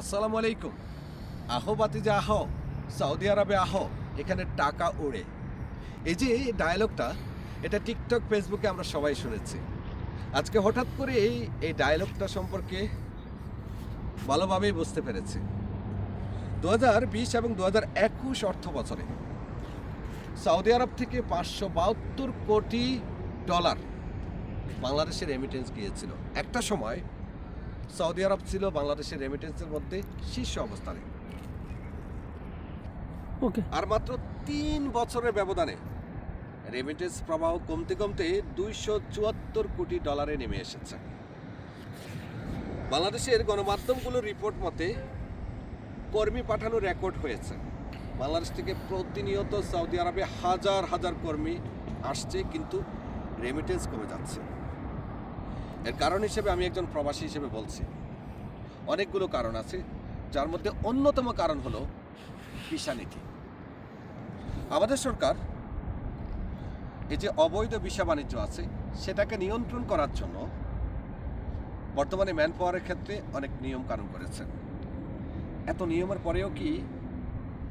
আসসালামু আলাইকুম। আহো বাতিজা আহ। সৌদি আরবে আহ। এখানে টাকা ওড়ে। এই যে এই ডায়লগটা এটা টিকটক ফেসবুকে আমরা সবাই শুনেছি। আজকে হঠাৎ করে এই এই ডায়লগটা সম্পর্কে ভালোভাবেই বুঝতে পেরেছি। দু হাজার বিশ এবং দু হাজার একুশ অর্থ বছরে সৌদি আরব থেকে পাঁচশো বাহাত্তর কোটি ডলার বাংলাদেশের রেমিটেন্স গিয়েছিল। একটা সময় সৌদি আরব ছিল বাংলাদেশের রেমিটেন্সের মধ্যে শীর্ষ অবস্থানে। ওকে আর মাত্র তিন বছরের ব্যবধানে রেমিটেন্স প্রবাহ কমতে কমতে দুইশো চুয়াত্তর কোটি ডলারে নেমে এসেছে। বাংলাদেশের গণমাধ্যমগুলোর রিপোর্ট মতে কর্মী পাঠানো রেকর্ড হয়েছে। বাংলাদেশ থেকে প্রতিনিয়ত সৌদি আরবে হাজার হাজার কর্মী আসছে কিন্তু রেমিটেন্স কমে যাচ্ছে। এর কারণ হিসেবে আমি একজন প্রবাসী হিসেবে বলছি। অনেকগুলো কারণ আছে, যার মধ্যে অন্যতম কারণ হলো ভিসা নীতি। আমাদের সরকার এই যে অবৈধ ভিসা বাণিজ্য আছে, সেটাকে নিয়ন্ত্রণ করার জন্য বর্তমানে ম্যান পাওয়ারের ক্ষেত্রে অনেক নিয়ম কানুন করেছে। এত নিয়মের পরেও কি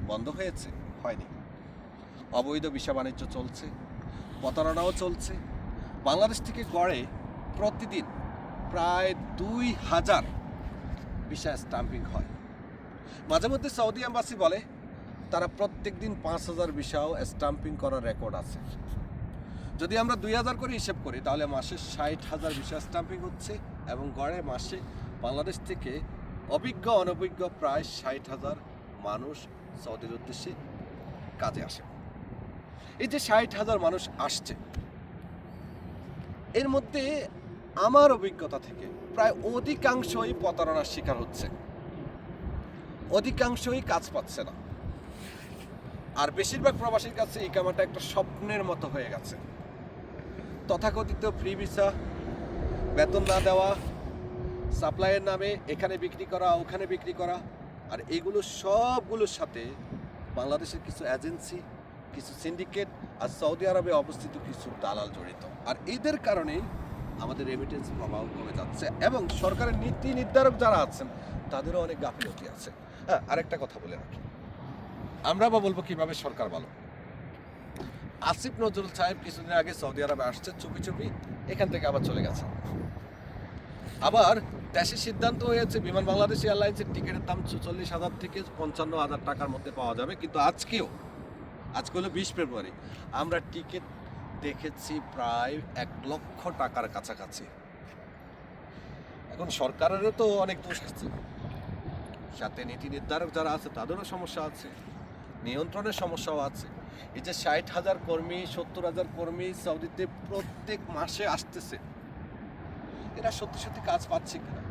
বন্ধ হয়েছে? হয়নি। অবৈধ ভিসা বাণিজ্য চলছে, প্রতারণাও চলছে। বাংলাদেশ থেকে গড়ে প্রতিদিন প্রায় দুই হাজার ভিসা স্টাম্পিং হয়। মাঝে মধ্যে সৌদি এম্বাসি বলে, তারা প্রত্যেক দিন পাঁচ হাজার ভিসাও স্টাম্পিং করার রেকর্ড আছে। যদি আমরা দুই হাজার করে হিসেব করি, তাহলে মাসে ষাট হাজার ভিসা স্টাম্পিং হচ্ছে এবং গড়ে মাসে বাংলাদেশ থেকে অভিজ্ঞ, অনভিজ্ঞ প্রায় ষাট হাজার মানুষ সৌদির উদ্দেশ্যে কাজে আসে। এই যে ষাট হাজার মানুষ আসছে, এর মধ্যে আমার অভিজ্ঞতা থেকে প্রায় অধিকাংশই প্রতারণার শিকার হচ্ছে। অধিকাংশই কাজ পাচ্ছে না। আর বেশিরভাগ প্রবাসীর কাছে এই কামাটা একটা স্বপ্নের মতো হয়ে গেছে। তথাকথিত ফ্রি ভিসা, বেতন না দেওয়া, সাপ্লাইয়ের নামে এখানে বিক্রি করা, ওখানে বিক্রি করা, আর এগুলো সবগুলোর সাথে বাংলাদেশের কিছু এজেন্সি, কিছু সিন্ডিকেট আর সৌদি আরবে অবস্থিত কিছু দালাল জড়িত। আর এদের কারণেই আমাদের রেমিটেন্স প্রবাহ কমে যাচ্ছে এবং সরকারের নীতি নির্ধারক যারা আছেন, তাদেরও অনেক গাফিলতি আছে। হ্যাঁ আরেকটা কথা বলে রাখি। আমরা বা বলব কীভাবে সরকার ভালো? আসিফ নজরুল সাহেব কিছুদিন আগে সৌদি আরবে আসছে, চুপি চুপি এখান থেকে আবার চলে গেছে। আবার দেশের সিদ্ধান্ত হয়েছে, বিমান বাংলাদেশ এয়ারলাইন্সের টিকিটের দাম চল্লিশ হাজার থেকে পঞ্চান্ন হাজার টাকার মধ্যে পাওয়া যাবে, কিন্তু আজকেও, আজকে হলো বিশ ফেব্রুয়ারি, আমরা টিকিট দেখেছি প্রায় এক লক্ষ টাকার কাছাকাছি। এখন সরকারেরও তো অনেক দোষ আছে। সাথে নীতি নির্ধারক যারা আছে, তাদেরও সমস্যা আছে। নিয়ন্ত্রণের সমস্যাও আছে। এই যে ষাট হাজার কর্মী, সত্তর হাজার কর্মী সৌদিতে প্রত্যেক মাসে আসতেছে। এরা সত্যি সত্যি কাজ পাচ্ছে কিনা?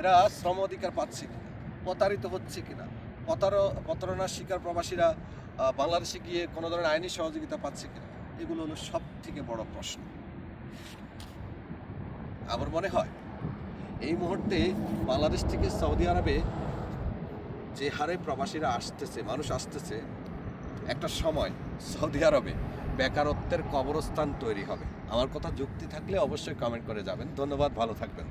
এরা শ্রম অধিকার পাচ্ছে কিনা? প্রতারিত হচ্ছে কিনা? প্রতার, প্রতারণার শিকার প্রবাসীরা বাংলাদেশে গিয়ে কোনো ধরনের আইনি সহযোগিতা পাচ্ছে কিনা? এগুলো হলো সব থেকে বড় প্রশ্ন। আমার মনে হয় এই মুহূর্তে বাংলাদেশ থেকে সৌদি আরবে যে হারে প্রবাসীরা আসতেছে, মানুষ আসতেছে, একটা সময় সৌদি আরবে বেকারত্বের কবরস্থান তৈরি হবে। আমার কথা যুক্তি থাকলে অবশ্যই কমেন্ট করে যাবেন। ধন্যবাদ, ভালো থাকবেন।